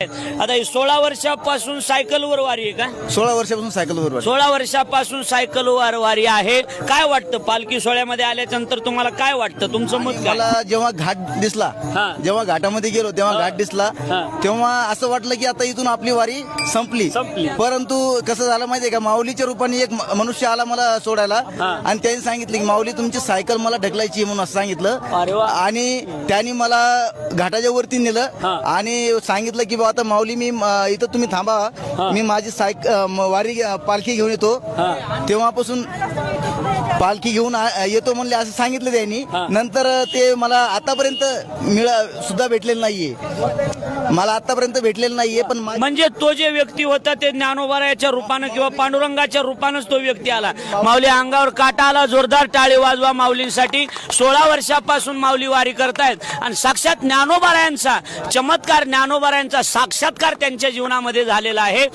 आता ही सोळा वर्षापासून सायकलवर वारी आहे का सोळा वर्षापासून सायकलवर वाटतं. सोळा वर्षापासून सायकलवर वारी आहे काय वाटतं पालखी सोहळ्यामध्ये आल्याच्यानंतर तुम्हाला काय वाटतं तुमचं मत काय मला जेव्हा घाट दिसला हा. जेव्हा घाटामध्ये गेलो तेव्हा घाट दिसला हा. तेव्हा असं वाटलं की आता इथून आपली वारी संपली संपली. परंतु कसं झालं माहितीये का माऊलीच्या रूपाने एक म- मनुष्य आला मला सोडायला हा. आणि त्यांनी सांगितलं की माऊली तुमची सायकल मला ढकलायची आहे म्हणून असं अरे सांगितलं वा. आणि त्यांनी मला घाटाच्या वरती हा. नेलं आणि सांगितलं की बा आता माऊली मी इथं तुम्ही थांबा. मी माझी सायक वारी पालखी घेऊन येतो. तेव्हापासून पालखी घेऊन येतो म्हणले असं सांगितलं त्यांनी. नंतर ते मला आतापर्यंत मिळा सुद्धा भेटलेलं नाहीये. मला आतापर्यंत भेटलेलं नाहीये पण मा- म्हणजे तो जे व्यक्ती होता ते ज्ञानोबारायाच्या रूपानं किंवा पांडुरंगाच्या रूपानंच तो व्यक्ती आला. माऊली अंगावर काटा आला जोरदार टाळे वाजवा माऊलींसाठी. सोळा वर्षापासून माऊली वारी करतायत. आणि साक्षात ज्ञानोबारायांचा चमत्कार ज्ञानोबारायांचा साक्षात्कार त्यांच्या जीवनामध्ये झालेला आहे.